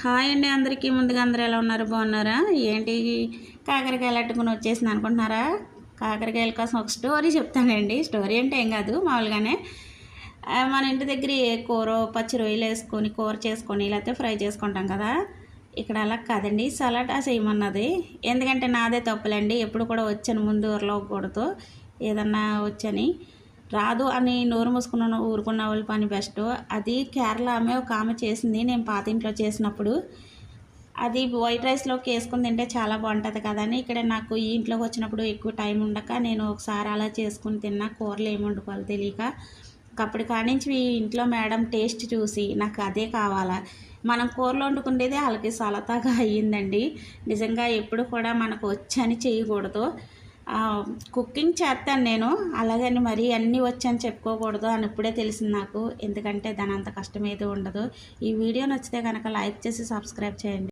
Hi అండి అందరికీ. ముందుగా అందరూ ఎలా ఉన్నారు? బాగున్నారా? ఏంటి కాకరకాయలు అట్టుకుని వచ్చేసింది అనుకుంటున్నారా? కాకరకాయల కోసం ఒక స్టోరీ చెప్తానండి. స్టోరీ అంటే ఏం కాదు మామూలుగానే. మన ఇంటి దగ్గర ఏ కూర పచ్చి రొయ్యలు వేసుకొని కూర చేసుకొని లేకపోతే ఫ్రై చేసుకుంటాం కదా. ఇక్కడ అలా కాదండి. సలాడ్ చేయమన్నది. ఎందుకంటే నాదే తప్పులండి. ఎప్పుడు కూడా వచ్చాను ముందు ఊరలోకూడదు ఏదన్నా వచ్చని. రాదు అని నోరు మూసుకున్న ఊరుకున్న వాళ్ళ పని బెస్ట్ అది కేరళ ఆమె ఒక ఆమె చేసింది. నేను పాత ఇంట్లో చేసినప్పుడు అది వైట్ రైస్లోకి వేసుకుని తింటే చాలా బాగుంటుంది కదా అని ఇక్కడ నాకు ఈ ఇంట్లోకి వచ్చినప్పుడు ఎక్కువ టైం ఉండక నేను ఒకసారి అలా చేసుకుని తిన్నా కూరలు ఏమి వండుకోవాలి తెలియక అప్పటి కానించి మీ ఇంట్లో మేడం టేస్ట్ చూసి నాకు అదే కావాలా. మనం కూరలు వండుకునేదే వాళ్ళకి సలతాగా అయ్యిందండి. నిజంగా ఎప్పుడు కూడా మనకు వచ్చని చేయకూడదు. కుకింగ్ చేస్తాను నేను. అలాగని మరీ అన్నీ వచ్చని చెప్పుకోకూడదు అని ఇప్పుడే తెలిసింది నాకు. ఎందుకంటే దాని అంత కష్టం ఏది ఉండదు. ఈ వీడియో నచ్చితే కనుక లైక్ చేసి సబ్స్క్రైబ్ చేయండి.